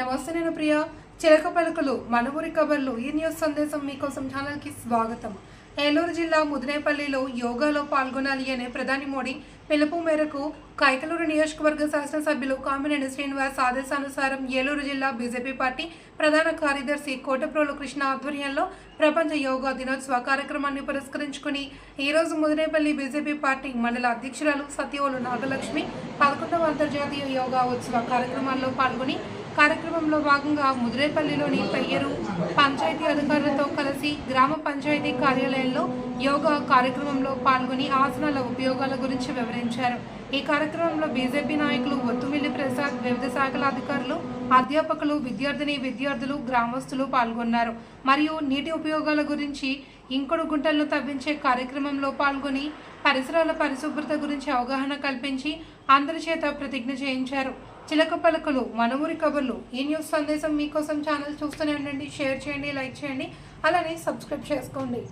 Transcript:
నమస్తే నేను ప్రియ. చిలక పలుకులు మన ఊరి కబర్లు ఈ న్యూస్ సందేశం మీకోసం ఛానల్కి స్వాగతం. ఏలూరు జిల్లా ముదినేపల్లిలో యోగాలో పాల్గొనాలి అనే ప్రధాని మోడీ పిలుపు మేరకు కైకలూరు నియోజకవర్గ శాసనసభ్యులు కామినేని శ్రీనివాస్ ఆదేశానుసారం ఏలూరు జిల్లా బీజేపీ పార్టీ ప్రధాన కార్యదర్శి కోటప్రోలు కృష్ణ ఆధ్వర్యంలో ప్రపంచ యోగా దినోత్సవ కార్యక్రమాన్ని పురస్కరించుకుని ఈ రోజు ముదినేపల్లి బీజేపీ పార్టీ మండల అధ్యక్షురాలు సత్యవోలు నాగలక్ష్మి పదకొండవ అంతర్జాతీయ యోగా ఉత్సవ కార్యక్రమాల్లో పాల్గొని కార్యక్రమంలో భాగంగా ముదిరేపల్లిలోని పెయ్యరు పంచాయతీ అధికారులతో కలిసి గ్రామ పంచాయతీ కార్యాలయంలో యోగా కార్యక్రమంలో పాల్గొని ఆసనాల ఉపయోగాల గురించి వివరించారు. ఈ కార్యక్రమంలో బీజేపీ నాయకులు ఒత్తుమిల్లి ప్రసాద్ వివిధ శాఖల అధికారులు అధ్యాపకులు విద్యార్థిని విద్యార్థులు గ్రామస్తులు పాల్గొన్నారు. మరియు నీటి ఉపయోగాల గురించి ఇంకుడు గుంటలను తవ్వించే కార్యక్రమంలో పాల్గొని పరిసరాల పరిశుభ్రత గురించి అవగాహన కల్పించి అందరి చేత ప్రతిజ్ఞ చేయించారు. చిలక పలకలు మన ఊరి కబుర్లు ఈ న్యూస్ సందేశం మీకోసం ఛానల్ చూస్తూనే ఉండండి షేర్ చేయండి లైక్ చేయండి అలానే సబ్స్క్రైబ్ చేసుకోండి.